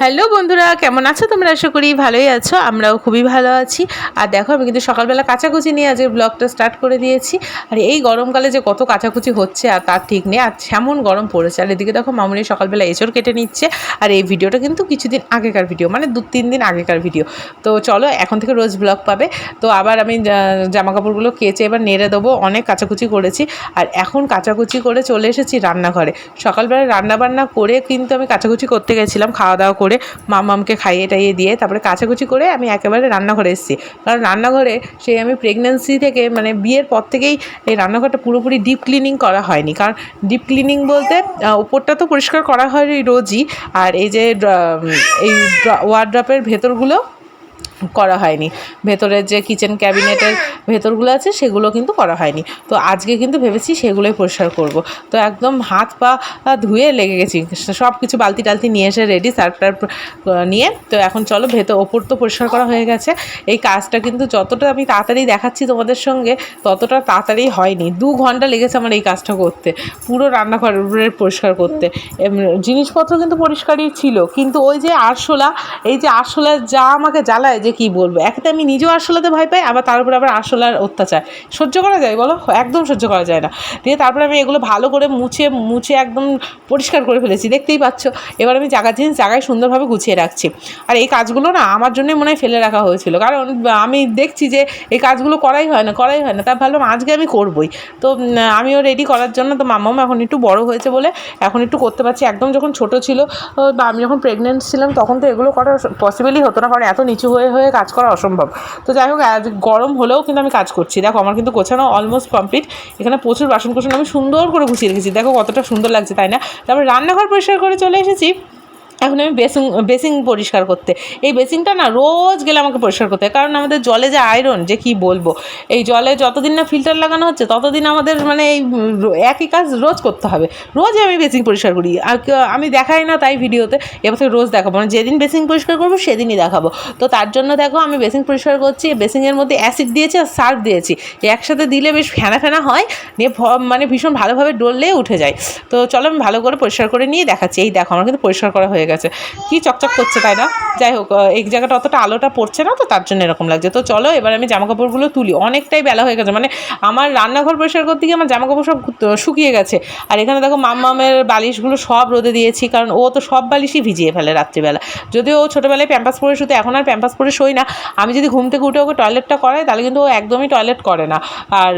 Hello বন্ধুরা, কেমন আছো তোমরা? আশা করি ভালোই আছো, আমরাও খুবই ভালো আছি। আর দেখো, আমি কিন্তু সকালবেলা কাচাকুচি নিয়ে আজকে ব্লগটা স্টার্ট করে দিয়েছি। আর এই গরমকালে যে কত কাচাকুচি হচ্ছে আর তার ঠিক নেই, আর যেমন গরম পড়েছে। আর এদিকে দেখো, মামুনি সকালবেলা এঁচড় কেটে নিচ্ছে। আর এই ভিডিওটা কিন্তু কিছুদিন আগেকার ভিডিও মানে দু তিন দিন আগেকার ভিডিও তো চলো, এখন থেকে রোজ ব্লগ পাবে। তো আবার আমি জামা কাপড়গুলো কেচে এবার নেড়ে দেবো। অনেক কাচাকুচি করেছি। আর এখন কাচাকুচি করে চলে এসেছি রান্নাঘরে। সকালবেলা রান্না বান্না করে কিন্তু আমি কাচাকুচি করতে গেছিলাম খাওয়া দাওয়া করে মামামকে খাইয়ে টাইয়ে দিয়ে তারপরে কাছাকুচি করে আমি একেবারে রান্নাঘরে এসেছি। কারণ রান্নাঘরে সেই আমি প্রেগনেন্সি থেকে মানে বিয়ের পর থেকেই এই রান্নাঘরটা পুরোপুরি ডিপ ক্লিনিং করা হয়নি। কারণ ডিপ ক্লিনিং বলতে ওপরটা তো পরিষ্কার করা হয় রোজই। আর এই যে এই ওয়ার্ড্রপের ভেতরগুলো করা হয়নি। ভেতরের যে কিচেন ক্যাবিনেটের ভেতরগুলো আছে, সেগুলো কিন্তু করা হয়নি। তো আজকে কিন্তু ভেবেছি সেগুলোই পরিষ্কার করব। তো একদম হাত পা ধুয়ে লেগে গেছি। সব কিছু বালতি টালতি নিয়ে এসে রেডি সার্ফটার নিয়ে। তো এখন চলো ভেতর, ওপর তো পরিষ্কার করা হয়ে গেছে। এই কাজটা কিন্তু যতটা আমি তাড়াতাড়ি দেখাচ্ছি তোমাদের সঙ্গে, ততটা তাড়াতাড়ি হয়নি। দু ঘণ্টা লেগেছে আমার এই কাজটা করতে, পুরো রান্নাঘরের পরিষ্কার করতে। জিনিসপত্র কিন্তু পরিষ্কারই ছিল। কিন্তু ওই যে আরশোলা, এই যে আরশোলা যা আমাকে জ্বালায়, যে কি বলব? একে আমি নিজেও আরশোলাতে ভয় পাই, আবার তার উপরে আবার আরশোলার অত্যাচার। সহ্য করা যায় বলো? একদম সহ্য করা যায় না। দিয়ে তারপরে আমি এগুলো ভালো করে মুছে মুছে একদম পরিষ্কার করে ফেলেছি। দেখতেই পাচ্ছ? এবার আমি জায়গা জিনিস জায়গায় সুন্দরভাবে গুছিয়ে রাখছি। আর এই কাজগুলো না আমার জন্যই মনে হয় ফেলে রাখা হয়েছিল। কারণ আমি দেখছি যে এই কাজগুলো করাই হয় না, করাই হয় না। তার ভাবলাম আজকে আমি করবই। তো আমিও রেডি করার জন্য তো মামাও এখন একটু বড় হয়েছে বলে এখন একটু করতে পারছি। একদম যখন ছোট ছিল বা আমি যখন প্রেগনেন্ট ছিলাম তখন তো এগুলো করা পসিবলই হতো না। কারণ এত নিচু হয়ে হয়ে কাজ করা অসম্ভব। তো যাই হোক গরম হলেও কিন্তু আমি কাজ করছি। দেখো, আমার কিন্তু গোছানো অলমোস্ট কমপ্লিট এখানে প্রচুর বাসন কোসন আমি সুন্দর করে গুছিয়ে রেখেছি। দেখো কতটা সুন্দর লাগছে, তাই না? তারপর রান্নাঘর পরিষ্কার করে চলে এসেছি। এখন আমি বেসিং বেসিং পরিষ্কার করতে। এই বেসিংটা না রোজ গেলে আমাকে পরিষ্কার করতে হয়। কারণ আমাদের জলে যে আয়রন, যে কি বলব, এই জলে যতদিন না ফিল্টার লাগানো হচ্ছে, ততদিন আমাদের মানে এই একই কাজ রোজ করতে হবে। রোজই আমি বেসিং পরিষ্কার করি। আমি দেখাই না তাই ভিডিওতে এবার থেকে রোজ দেখাবো। মানে যেদিন বেসিং পরিষ্কার করব, সেদিনই দেখাবো। তো তার জন্য দেখো, আমি বেসিং পরিষ্কার করছি, বেসিংয়ের মধ্যে অ্যাসিড দিয়েছি আর সার্ফ দিয়েছি। একসাথে দিলে বেশ ফেনা ফেনা হয়, নিয়ে মানে ভীষণ ভালোভাবে ডললে উঠে যায়। তো চলো আমি ভালো করে পরিষ্কার করে নিয়ে দেখাচ্ছি। এই দেখো, আমার কিন্তু পরিষ্কার করা হয়ে গেছে। কি চকচক করছে তাই না? যাই হোক এই জায়গাটা অতটা আলোটা পড়ছে না তো তার জন্য এরকম লাগছে। তো চলো, এবার আমি জামা কাপড়গুলো তুলি। অনেকটাই বেলা হয়ে গেছে। মানে আমার রান্নাঘর পরিষ্কার করতে গিয়ে আমার জামা কাপড় সব শুকিয়ে গেছে। আর এখানে দেখো মাম্মামের বালিশগুলো সব রোদে দিয়েছি, কারণ ও তো সব বালিশই ভিজিয়ে ফেলে রাত্রিবেলা। যদিও ও ছোটোবেলায় প্যাম্পাস পরে শুতে, এখন আর প্যাম্পাস পরে শোই না। আমি যদি ঘুম থেকে উঠে ওকে টয়লেটটা করাই, তাহলে কিন্তু ও একদমই টয়লেট করে না। আর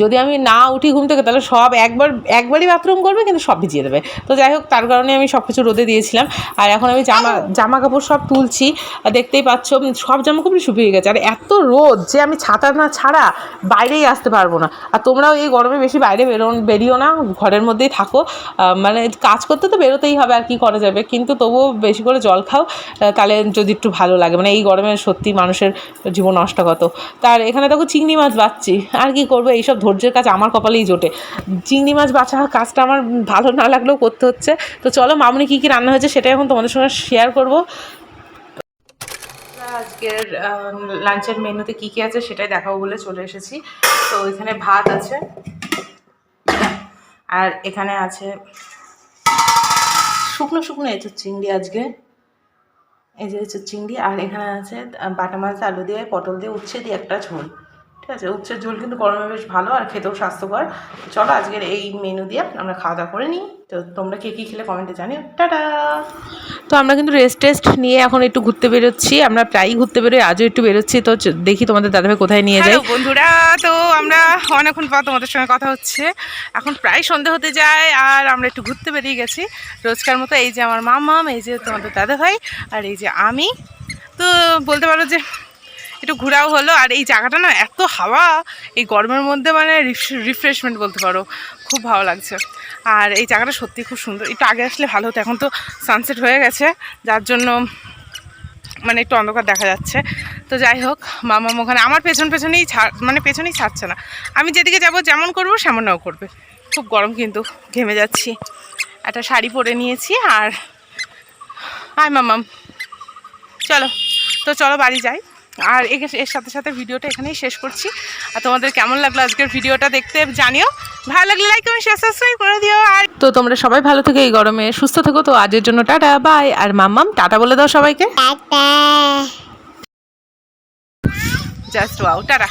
যদি আমি না উঠি ঘুম থেকে তাহলে সব একবার একবারই বাথরুম করবে কিন্তু সব ভিজিয়ে দেবে। তো যাই হোক তার কারণে আমি সব কিছু রোদে দিয়েছিলাম। আর এখন আমি জামা জামা কাপড় সব তুলছি। আর দেখতেই পাচ্ছ সব জামা কাপড়ই শুকিয়ে গেছে। আর এত রোদ যে আমি ছাতা না ছাড়া বাইরেই আসতে পারব না। আর তোমরাও এই গরমে বেশি বাইরে বেরো বেরিও না ঘরের মধ্যেই থাকো। মানে কাজ করতে তো বেরোতেই হবে আর কি করা যাবে? কিন্তু তবুও বেশি করে জল খাও। তাহলে যদি একটু ভালো লাগে। মানে এই গরমে সত্যি মানুষের জীবন নষ্টাগত। তার এখানে দেখো চিংড়ি মাছ বাচ্ছি। আর কি করব? এইসব ধৈর্যের কাজ আমার কপালেই জোটে। চিংড়ি মাছ বাছা কাজটা আমার ভালো না লাগলেও করতে হচ্ছে। তো চলো, মামনি কী কী রান্না হয়েছে সেটাই এখন তোমাদের সঙ্গে শেয়ার করব। আজকের লাঞ্চের মেনুতে কী কী আছে সেটাই দেখাবো বলে চলে এসেছি। তো এখানে ভাত আছে। আর এখানে আছে শুকনো শুকনো এঁচোর চিংড়ি আজকে। এই যে এঁচোর চিংড়ি, আর এখানে আছে বাটা মাছ, আলু দিয়ে, পটল দিয়ে, উচ্ছে দিয়ে একটা ঝোল। ঠিক আছে উচ্ছের ঝোল কিন্তু গরমে বেশ ভালো আর খেতেও স্বাস্থ্যকর। চলো আজকের এই মেনু দিয়ে আমরা খাওয়া দাওয়া করে নিই। তো তোমরা কে কী খেলে কমেন্টে জানিও। টাটা! তো আমরা কিন্তু রেস্ট টেস্ট নিয়ে এখন একটু ঘুরতে বেরোচ্ছি। আমরা প্রায়ই ঘুরতে বেরোই আজও একটু বেরোচ্ছি। তো দেখি তোমাদের দাদাভাই কোথায় নিয়ে যায়। বন্ধুরা তো আমরা অনেকক্ষণ পর তোমাদের সঙ্গে কথা হচ্ছে। এখন প্রায় সন্ধে হতে যায় আর আমরা একটু ঘুরতে বেরিয়ে গেছি। রোজকার মতো এই যে আমার মামাম এই যে তোমাদের দাদা ভাই আর এই যে আমি। তো বলতে পারো যে একটু ঘোরাও হলো। আর এই জায়গাটা না এত হাওয়া, এই গরমের মধ্যে মানে রিফ্রেশমেন্ট বলতে পারো, খুব ভালো লাগছে। আর এই জায়গাটা সত্যি খুব সুন্দর। একটু আগে আসলে ভালো হতো, এখন তো সানসেট হয়ে গেছে, যার জন্য মানে একটু অন্ধকার দেখা যাচ্ছে। তো যাই হোক, মামা ওখানে, আমার পেছন পেছনেই ছাড় মানে পেছনেই ছাড়ছে না। আমি যেদিকে যাব, যেমন করব, সেমনও করবে। খুব গরম কিন্তু, ঘেমে যাচ্ছি। একটা শাড়ি পরে নিয়েছি আর, আয় মামাম চলো, তো চলো বাড়ি যাই। আর এর সাথে সাথে ভিডিওটা এখানেই শেষ করছি। আর তোমাদের কেমন লাগল আজকের ভিডিওটা দেখতে জানিও। ভালো লাগলে লাইক কমেন্ট শেয়ার সাবস্ক্রাইব করে দিও। আর তো তোমরা সবাই ভালো থেকো এই গরমে সুস্থ থেকো। তো আজের জন্য টাটা বাই আর মাম্মাম টাটা বলে দাও সবাইকে। টাটা। Just wow ta-ta.